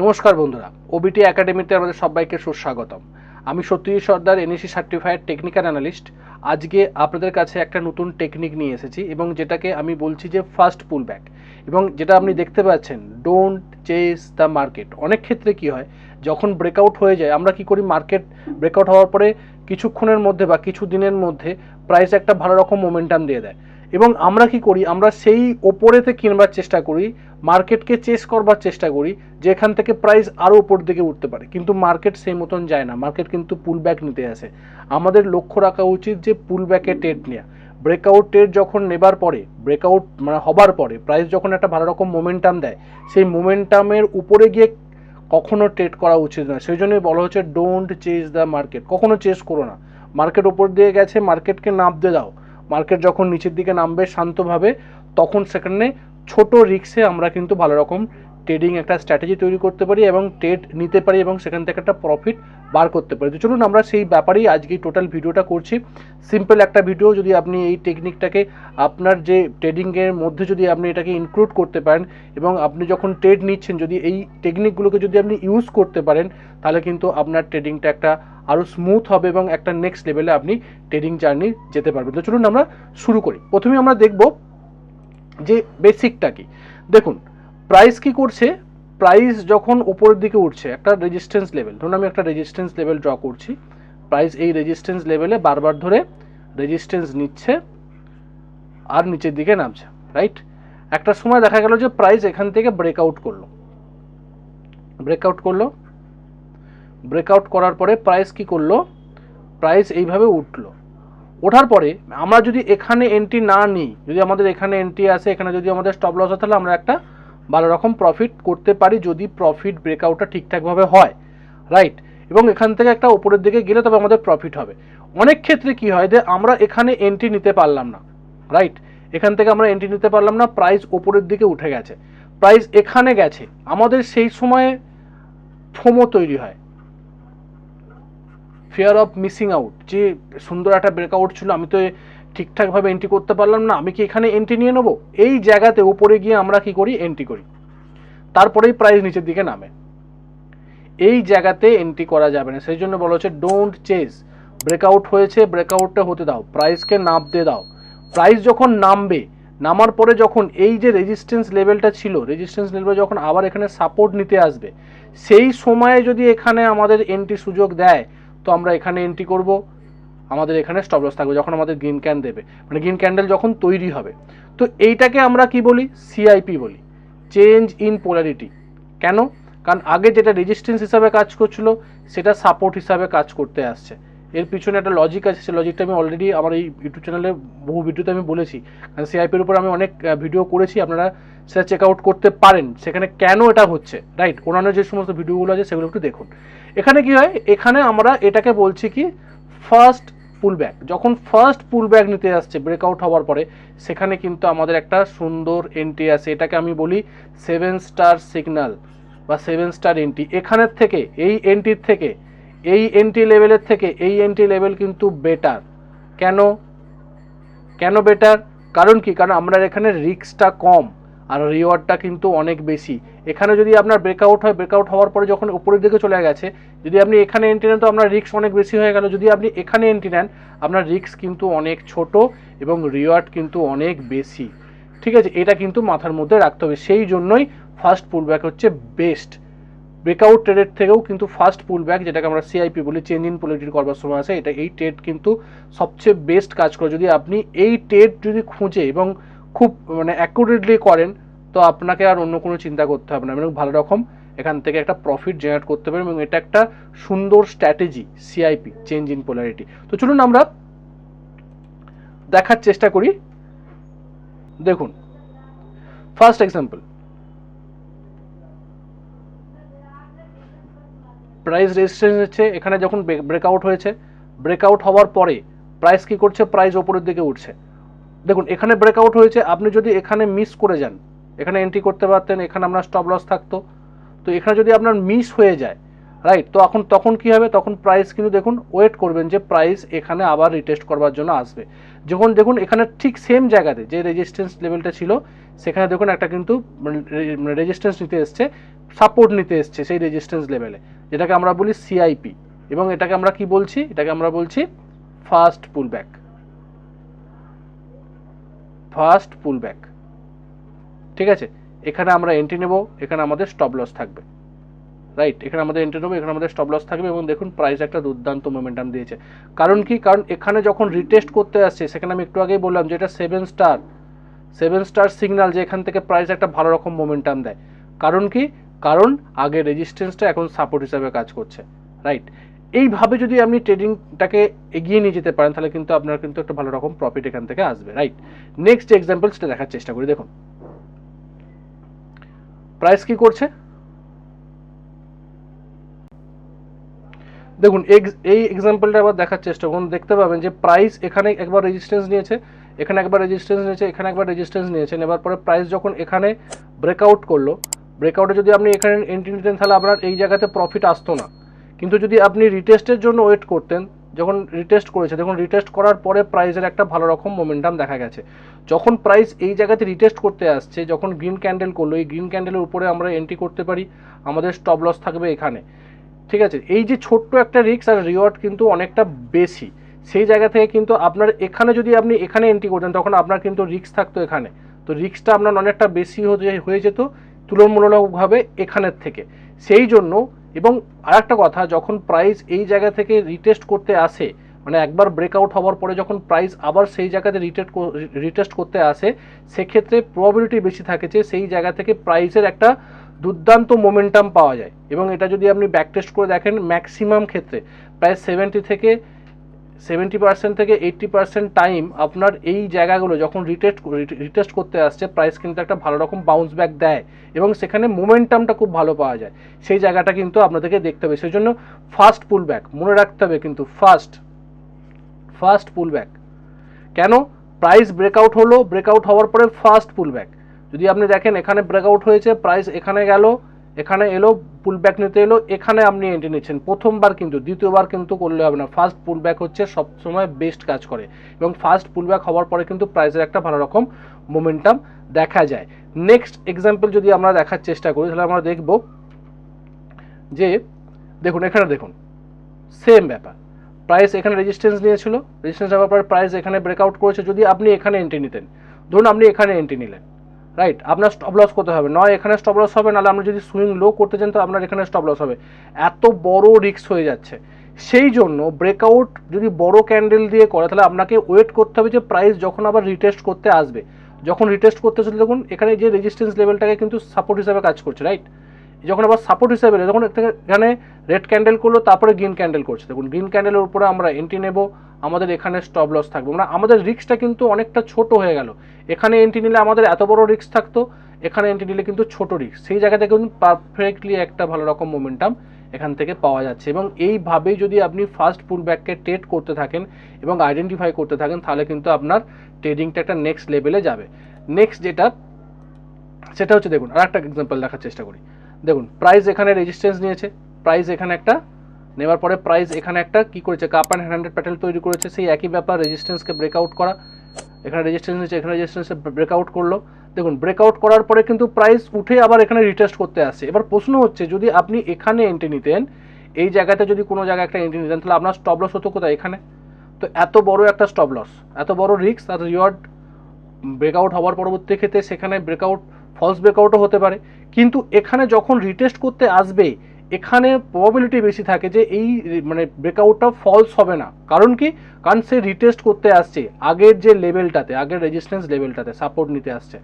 নমস্কার বন্ধুরা ওবিটি একাডেমিতে আমাদের সবাইকে সুস্বাগতম। আমি Satyajit Sardar NAC certified technical analyst আজকে আপনাদের কাছে একটা নতুন টেকনিক নিয়ে এসেছি এবং যেটাকে আমি বলছি যে ফার্স্ট পুল ব্যাক এবং যেটা আপনি দেখতে পাচ্ছেন ডোন্ট চেস দ্য মার্কেট অনেক ক্ষেত্রে কি হয়, যখন ব্রেকআউট হয়ে যায়, আমরা কি করি মার্কেট ব্রেকআউট হওয়ার পরে কিছুক্ষণের মধ্যে বা কিছু দিনের মধ্যে প্রাইস একটা ভালো রকম মোমেন্টাম দিয়ে দেয়। এবং আমরা কি করি? আমরা সেই ওপরেতে কিনবার চেষ্টা করি, মার্কেটকে চেস করবার চেষ্টা করি যে এখান থেকে প্রাইস আরও উপর দিকে উঠতে পারে। কিন্তু মার্কেট সেই মতন যায় না। মার্কেট কিন্তু পুল ব্যাক নিতে আসে। আমাদের লক্ষ্য রাখা উচিত যে পুল ব্যাকে টেট নেওয়া ব্রেকআউট টেট যখন নেবার পরে ব্রেকআউট মানে হবার পরে প্রাইস যখন একটা ভালো রকম মোমেন্টাম দেয়, সেই মোমেন্টামের উপরে গিয়ে কখনো ট্রেড করা উচিত নয়। সেই জন্যই বলা হচ্ছে ডোন্ট চেজ দ্য মার্কেট কখনো চেস করো না। মার্কেট ওপর দিয়ে গেছে মার্কেটকে নামতে দাও। মার্কেট যখন নিচের দিকে নামবে শান্তভাবে তখন সেখানে ছোট রিক্সে আমরা কিন্তু ভালো রকম ট্রেডিং একটা স্ট্র্যাটেজি তৈরি করতে পারি এবং ট্রেড নিতে পারি এবং সেখান থেকে একটা প্রফিট বার করতে পারি। তো চলুন আমরা সেই ব্যাপারেই আজকে টোটাল ভিডিওটা করছি। সিম্পল একটা ভিডিও যদি আপনি এই টেকনিকটাকে আপনার যে ট্রেডিংয়ের মধ্যে যদি আপনি এটাকে ইনক্লুড করতে পারেন এবং আপনি যখন ট্রেড নিচ্ছেন, যদি এই টেকনিকগুলোকে যদি আপনি ইউজ করতে পারেন, তাহলে কিন্তু আপনার ট্রেডিংটা একটা আরও স্মুথ হবে এবং একটা নেক্সট লেভেলে আপনি ট্রেডিং জার্নি যেতে পারবেন। তো চলুন আমরা শুরু করি। প্রথমে আমরা দেখব যে বেসিকটা কি। দেখুন প্রাইস কি করছে? প্রাইস যখন উপরের দিকে উঠছে, একটা রেজিস্ট্যান্স লেভেল ধরুন আমি একটা রেজিস্ট্যান্স লেভেল ড্র করছি প্রাইস এই রেজিস্ট্যান্স লেভেলে বারবার ধরে রেজিস্ট্যান্স নিচ্ছে আর নিচের দিকে নামছে রাইট একটা সময় দেখা গেল যে প্রাইস এখান থেকে ব্রেকআউট করল। ব্রেকআউট করল। ব্রেকআউট করার পরে প্রাইস কি করল? প্রাইস এইভাবে উঠল। ওঠার পরে আমরা যদি এখানে এন্ট্রি না নিই, যদি আমাদের এখানে এন্ট্রি আসে, এখানে যদি আমাদের স্টপ লস হয়, তাহলে আমরা একটা ভালো রকম প্রফিট করতে পারি যদি প্রফিট ব্রেকআউটটা ঠিকঠাকভাবে হয় রাইট এবং এখান থেকে একটা উপরের দিকে গেলে তবে আমাদের প্রফিট হবে। অনেক ক্ষেত্রে কি হয় যে আমরা এখানে এন্ট্রি নিতে পারলাম না রাইট এখান থেকে আমরা এন্ট্রি নিতে পারলাম না প্রাইস ওপরের দিকে উঠে গেছে। প্রাইস এখানে গেছে, আমাদের সেই সময়ে ফোমো তৈরি হয়। ফিয়ার অফ মিসিং আউট যে সুন্দর একটা ব্রেকআউট ছিল, আমি তো ঠিকঠাকভাবে এন্ট্রি করতে পারলাম না, আমি কি এখানে এন্ট্রি নিয়ে নেব? এই জায়গাতে উপরে গিয়ে আমরা কি করি? এন্ট্রি করি। তারপরেই প্রাইস নিচের দিকে নামে। এই জায়গাতে এন্ট্রি করা যাবে না। সেই জন্য বলা হচ্ছে ডোন্ট চেজ ব্রেকআউট হয়েছে ব্রেকআউটটা হতে দাও। প্রাইসকে নামতে দাও। প্রাইস যখন নামবে, নামার পরে যখন এই যে রেজিস্ট্যান্স লেভেলটা ছিল রেজিস্ট্যান্স লেভেল যখন আবার এখানে সাপোর্ট নিতে আসবে, সেই সময়ে যদি এখানে আমাদের এন্ট্রি সুযোগ দেয়, তো আমরা এখানে এন্ট্রি করব। আমাদের এখানে স্টপ লস থাকবে, যখন আমাদের গ্রিন ক্যান দেবে। মানে গ্রিন ক্যান্ডেল যখন তৈরি হবে। তো এইটাকে আমরা কি বলি? সিআইপি বলি। চেঞ্জ ইন পোলারিটি কেন? কারণ আগে যেটা রেজিস্ট্যান্স হিসাবে কাজ করছিল, সেটা সাপোর্ট হিসাবে কাজ করতে আসছে। এর পিছনে একটা লজিক আছে, সেই লজিকটা আমি অলরেডি আমার এই ইউটিউব চ্যানেলে বহু ভিডিওতে আমি বলেছি। কারণ সিআইপির উপর আমি অনেক ভিডিও করেছি, আপনারা সেটা চেক আউট করতে পারেন। সেখানে কেন এটা হচ্ছে? রাইট অন্যান্য যে সমস্ত ভিডিওগুলো আছে, সেগুলো একটু দেখুন। এখানে কি হয়? এখানে আমরা এটাকে বলছি কি? ফার্স্ট পুল ব্যাক যখন ফার্স্ট পুলব্যাক নিতে আসছে ব্রেকআউট হওয়ার পরে, সেখানে কিন্তু আমাদের একটা সুন্দর এন্ট্রি আছে। এটাকে আমি বলি সেভেন স্টার সিগন্যাল বা সেভেন স্টার এন্ট্রি এখানের থেকে, এই এন্ট্রির থেকে, এই এন্ট্রি লেভেলের থেকে, এই এন্ট্রি লেভেল কিন্তু বেটার কেন? কেন বেটার কারণ কি? কারণ আমরা এখানে রিস্কটা কম। আর রিওয়ার্ডটা কিন্তু অনেক বেশি। এখানে যদি আপনার ব্রেকআউট হয় ব্রেকআউট হওয়ার পরে যখন উপরের দিকে চলে গেছে, যদি আপনি এখানে এন্ট্রি নেন তো আপনার রিস্ক অনেক বেশি হয়ে গেল। যদি আপনি এখানে এন্ট্রি নেন, আপনার রিস্ক কিন্তু অনেক ছোট এবং রিওয়ার্ড কিন্তু অনেক বেশি। ঠিক আছে, এটা কিন্তু মাথার মধ্যে রাখতে হবে। সেই জন্যই ফার্স্ট পুল ব্যাক হচ্ছে বেস্ট ব্রেকআউট ট্রেডের থেকেও কিন্তু ফার্স্ট পুল ব্যাক যেটাকে আমরা সিআইপি বলি চেঞ্জ ইন পোলিটি করবার সময় আছে এটা এই ট্রেড কিন্তু সবচেয়ে বেস্ট কাজ করে। যদি আপনি এই ট্রেড যদি খুঁজে এবং খুব মানে অ্যাকুরেটলি করেন তো আপনাকে আর অন্য কোনো চিন্তা করতে হবে না। এবং ভালো রকম এখান থেকে একটা প্রফিট জেনারেট করতে পারবেন এবং এটা একটা সুন্দর strategy CIP change in polarity তো চলুন আমরা দেখার চেষ্টা করি। দেখুন ফার্স্ট এক্সাম্পল প্রাইস রেজিস্ট্যান্স হচ্ছে, এখানে যখন ব্রেকআউট হয়েছে ব্রেকআউট হওয়ার পরে প্রাইস কি করছে? প্রাইস ওপরের দিকে উঠছে। দেখুন, এখানে ব্রেকআউট হয়েছে, আপনি যদি এখানে মিস করে যান এখানে এন্ট্রি করতে পারতেন, এখানে আপনার স্টপ লস থাকতো। তো এখানে যদি আপনার মিস হয়ে যায় রাইট তো এখন তখন কি হবে? তখন প্রাইস কিন্তু দেখুন ওয়েট করবেন যে প্রাইস এখানে আবার রিটেস্ট করবার জন্য আসবে। যখন দেখুন, এখানে ঠিক সেম জায়গাতে যে রেজিস্ট্যান্স লেভেলটা ছিল, সেখানে দেখুন একটা কিন্তু রেজিস্ট্যান্স নিতে এসছে সাপোর্ট নিতে এসছে সেই রেজিস্ট্যান্স লেভেলে যেটাকে আমরা বলি সিআইপি এবং এটাকে আমরা কি বলছি? এটাকে আমরা বলছি first pull back first pull back ঠিক আছে? এখানে আমরা এন্ট্রি নেব, এখানে আমাদের স্টপ লস থাকবে। রাইট এখানে আমাদের এন্ট্রি নেব, এখানে আমাদের স্টপ লস থাকবে এবং দেখুন প্রাইস একটা দুর্দান্ত মোমেন্টাম দিয়েছে। কারণ কি? কারণ এখানে যখন রিটেস্ট করতে আসছে, সেখানে আমি একটু আগেই বললাম যে এটা seven star seven star signal যে এখান থেকে প্রাইস একটা ভালো রকম মোমেন্টাম দেয়। কারণ কি? কারণ আগে রেজিস্ট্যান্সটা এখন সাপোর্ট হিসাবে কাজ করছে। রাইট এইভাবে যদি আপনি ট্রেডিংটাকে এগিয়ে নিয়ে যেতে পারেন, তাহলে কিন্তু আপনার কিন্তু একটা ভালো রকম প্রফিট এখান থেকে আসবে। রাইট নেক্সট এক্সাম্পল সেটা দেখার চেষ্টা করি। দেখুন। প্রাইস কি করছে? দেখুন এই এক্সাম্পলটা আবার দেখার চেষ্টা করুন। দেখতে পাবেন যে প্রাইস এখানে একবার রেজিস্ট্যান্স নিয়েছে, এখানে একবার রেজিস্ট্যান্স নিয়েছে, এখানে একবার রেজিস্ট্যান্স নিয়েছে। নেবার পরে প্রাইস যখন এখানে ব্রেকআউট করল ব্রেকআউটে যদি আপনি এখানে এন্ট্রি নিতেন, তাহলে আপনার এই জায়গাতে প্রফিট আসতো না। কিন্তু যদি আপনি রিটেস্টের জন্য ওয়েট করতেন যখন রিটেস্ট করেছে, দেখুন রিটেস্ট করার পরে প্রাইসের একটা ভালো রকম মোমেন্টাম দেখা গেছে। যখন প্রাইস এই জায়গাতে রিটেস্ট করতে আসছে, যখন গ্রিন ক্যান্ডেল করল, এই গ্রিন ক্যান্ডেলের উপরে আমরা এন্ট্রি করতে পারি, আমাদের স্টপ লস থাকবে এখানে। ঠিক আছে? এই যে ছোট্ট একটা রিক্স আর রিওয়ার্ড কিন্তু অনেকটা বেশি। সেই জায়গা থেকে কিন্তু আপনার এখানে যদি আপনি এখানে এন্ট্রি করতেন, তখন আপনার কিন্তু রিক্স থাকতো এখানে। তো রিক্সটা আপনার অনেকটা বেশি হয়ে যেত, তুলনামূলকভাবে এখানের থেকে। সেই জন্য এবং আর একটা কথা, যখন প্রাইস এই জায়গা থেকে রিটেস্ট করতে আসে মানে একবার ব্রেকআউট হওয়ার পরে যখন প্রাইস আবার সেই জায়গাতে রিটেস্ট রিটেস্ট করতে আসে, সেক্ষেত্রে প্রবাবিলিটি বেশি থাকে যে সেই জায়গা থেকে প্রাইসের একটা দুর্দান্ত মোমেন্টাম পাওয়া যায়। এবং এটা যদি আপনি ব্যাক টেস্ট করে দেখেন ম্যাক্সিমাম ক্ষেত্রে, প্রায় সেভেন্টি থেকে সেভেন্টি পার্সেন্ট থেকে এইট্টি পার্সেন্ট টাইম আপনার এই জায়গাগুলো যখন রিটেস্ট রিটেস্ট করতে আসছে প্রাইস কিন্তু একটা ভালো রকম বাউন্স ব্যাক দেয় এবং সেখানে মোমেন্টামটা খুব ভালো পাওয়া যায়। সেই জায়গাটা কিন্তু আপনাদেরকে দেখতে হবে। সেই জন্য ফার্স্ট পুল ব্যাক মনে রাখতে হবে কিন্তু ফার্স্ট ফার্স্ট পুল ব্যাক কেন? প্রাইস ব্রেকআউট হলো ব্রেকআউট হওয়ার পরে ফার্স্ট পুল ব্যাক যদি আপনি দেখেন এখানে ব্রেকআউট হয়েছে প্রাইস এখানে গেল এখানে এলো পুল ব্যাক নিতে এলো, এখানে আপনি এন্ট্রি নিচ্ছেন। প্রথমবার কিন্তু, দ্বিতীয়বার কিন্তু করলে হবে না। ফার্স্ট পুল ব্যাক হচ্ছে সবসময় বেস্ট কাজ করে। এবং ফার্স্ট পুল ব্যাক হওয়ার পরে কিন্তু প্রাইসের একটা ভালো রকম মোমেন্টাম দেখা যায়। নেক্সট এক্সাম্পল যদি আমরা দেখার চেষ্টা করি, তাহলে আমরা দেখব যে, দেখুন, এখানে দেখুন। সেম ব্যাপার। প্রাইস এখানে রেজিস্ট্যান্স নিয়েছিল। রেজিস্ট্যান্স নেওয়ার পরে প্রাইস এখানে ব্রেকআউট করেছে। যদি আপনি এখানে এন্ট্রি নিতেন, ধরুন আপনি এখানে এন্ট্রি নিলেন। রাইট আপনার স্টপ লস করতে হবে। নয়, এখানে স্টপ লস হবে, নাহলে আপনি যদি সুইং লো করতে চান, তো আপনার এখানে স্টপ লস হবে। এত বড় রিস্ক হয়ে যাচ্ছে। সেই জন্য ব্রেকআউট যদি বড় ক্যান্ডেল দিয়ে করে, তাহলে আপনাকে ওয়েট করতে হবে যে প্রাইস যখন আবার রিটেস্ট করতে আসবে। যখন রিটেস্ট করতে চলে দেখুন, এখানে যে রেজিস্ট্যান্স লেভেলটাকে কিন্তু সাপোর্ট হিসাবে কাজ করছে রাইট যখন আবার সাপোর্ট হিসেবে যখন এখানে রেড ক্যান্ডেল করল, তারপরে গ্রিন ক্যান্ডেল করছে। দেখুন গ্রিন ক্যান্ডেলের উপরে আমরা এন্ট্রি নেব, আমাদের এখানে স্টপ লস থাকবে। মানে আমাদের রিক্সটা কিন্তু অনেকটা ছোট হয়ে গেল। এখানে এন্ট্রি নিলে আমাদের এত বড় রিস্ক থাকতো, এখানে এন্ট্রি নিলে কিন্তু ছোট রিক্স সেই জায়গা থেকে কিন্তু পারফেক্টলি একটা ভালো রকম মোমেন্টাম এখান থেকে পাওয়া যাচ্ছে। এবং এইভাবেই যদি আপনি ফার্স্ট পুল ব্যাককে ট্রেড করতে থাকেন এবং আইডেন্টিফাই করতে থাকেন, তাহলে কিন্তু আপনার ট্রেডিংটা একটা নেক্সট লেভেলে যাবে। নেক্সট যেটা, সেটা হচ্ছে দেখুন আর একটা এক্সাম্পল দেখার চেষ্টা করি। দেখুন প্রাইস এখানে রেজিস্ট্যান্স নিয়েছে প্রাইস এখানে একটা নেওয়ার পরে প্রাইস এখানে একটা কি করেছে কাপ অ্যান্ড হান্ড্রেড প্যাটেল তৈরি করেছে, সেই একই ব্যাপার রেজিস্ট্যান্সকে ব্রেকআউট করা, এখানে রেজিস্ট্যান্স নিয়েছে, এখানে রেজিস্ট্যান্সে ব্রেকআউট করল। দেখুন ব্রেকআউট করার পরে কিন্তু প্রাইস উঠে আবার এখানে রিটেস্ট করতে আসছে। এবার প্রশ্ন হচ্ছে, যদি আপনি এখানে এন্ট্রি নিতেন, এই জায়গাতে যদি কোনো জায়গায় একটা এন্ট্রি নিতেন, তাহলে আপনার স্টপ লস হতো কোথায় এখানে? তো এত বড় একটা স্টপ লস এত বড় রিস্ক আর রিওয়ার্ড ব্রেকআউট হওয়ার পরবর্তী ক্ষেত্রে সেখানে ব্রেকআউট ফলস ব্রেকআউটও হতে পারে। কিন্তু এখানে যখন রিটেস্ট করতে আসবে, এখানে প্রবাবিলিটি বেশি থাকে যে এই মানে ব্রেকআউটটা ফলস হবে না। কারণ কি? কারণ সে রিটেস্ট করতে আসছে আগের যে লেভেলটাতে আগের রেজিস্ট্যান্স লেভেলটাতে সাপোর্ট নিতে আসছে।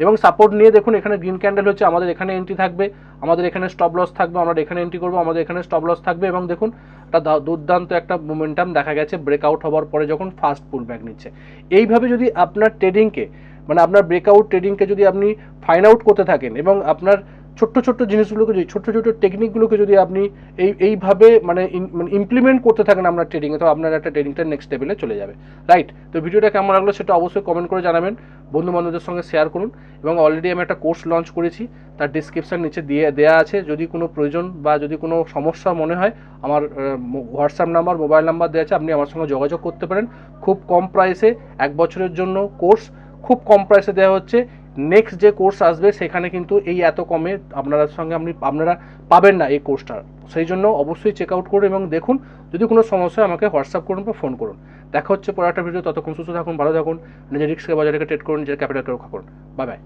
এবং সাপোর্ট নিয়ে দেখুন, এখানে গ্রিন ক্যান্ডেল হচ্ছে, আমাদের এখানে এন্ট্রি থাকবে, আমাদের এখানে স্টপ লস থাকবে, আমরা এখানে এন্ট্রি করব, আমাদের এখানে স্টপ লস থাকবে এবং দেখুন একটা দুর্দান্ত একটা মোমেন্টাম দেখা গেছে ব্রেকআউট হওয়ার পরে যখন ফার্স্ট পুল ব্যাক নিচ্ছে। এইভাবে যদি আপনার ট্রেডিংকে মানে আপনার ব্রেকআউট ট্রেডিংকে যদি আপনি ফাইন আউট করতে থাকেন এবং আপনার ছোট্ট ছোট্ট জিনিসগুলোকে যদি, ছোট্ট ছোট্ট টেকনিকগুলোকে যদি আপনি এই, এইভাবে মানে মানে ইমপ্লিমেন্ট করতে থাকেন আপনার ট্রেডিংয়ে তো আপনার একটা ট্রেডিংটা নেক্সট লেভেলে চলে যাবে। রাইট তো ভিডিওটা কেমন লাগল সেটা অবশ্যই কমেন্ট করে জানাবেন। বন্ধু বান্ধবদের সঙ্গে শেয়ার করুন। এবং অলরেডি আমি একটা কোর্স লঞ্চ করেছি। তার ডিসক্রিপশান নিচে দিয়ে দেওয়া আছে। যদি কোনো প্রয়োজন বা যদি কোনো সমস্যা মনে হয়, আমার হোয়াটসঅ্যাপ নাম্বার মোবাইল নাম্বার দেওয়া আছে, আপনি আমার সঙ্গে যোগাযোগ করতে পারেন। খুব কম প্রাইসে এক বছরের জন্য কোর্স খুব কম প্রাইসে দেওয়া হচ্ছে। নেক্সট যে কোর্স আসবে, সেখানে কিন্তু এই এত কমে আপনার সঙ্গে আপনি, আপনারা পাবেন না এই কোর্সটা সেই জন্য অবশ্যই চেক আউট করুন এবং দেখুন, যদি কোনো সমস্যা আমাকে হোয়াটসঅ্যাপ করুন বা ফোন করুন। দেখা হচ্ছে পরে একটা ভিডিও ততক্ষণ সুস্থ থাকুন, ভালো থাকুন, নিজের রিক্সকে বাজারে ট্রেড করুন, নিজের ক্যাপিটালকে রক্ষা করুন। Bye bye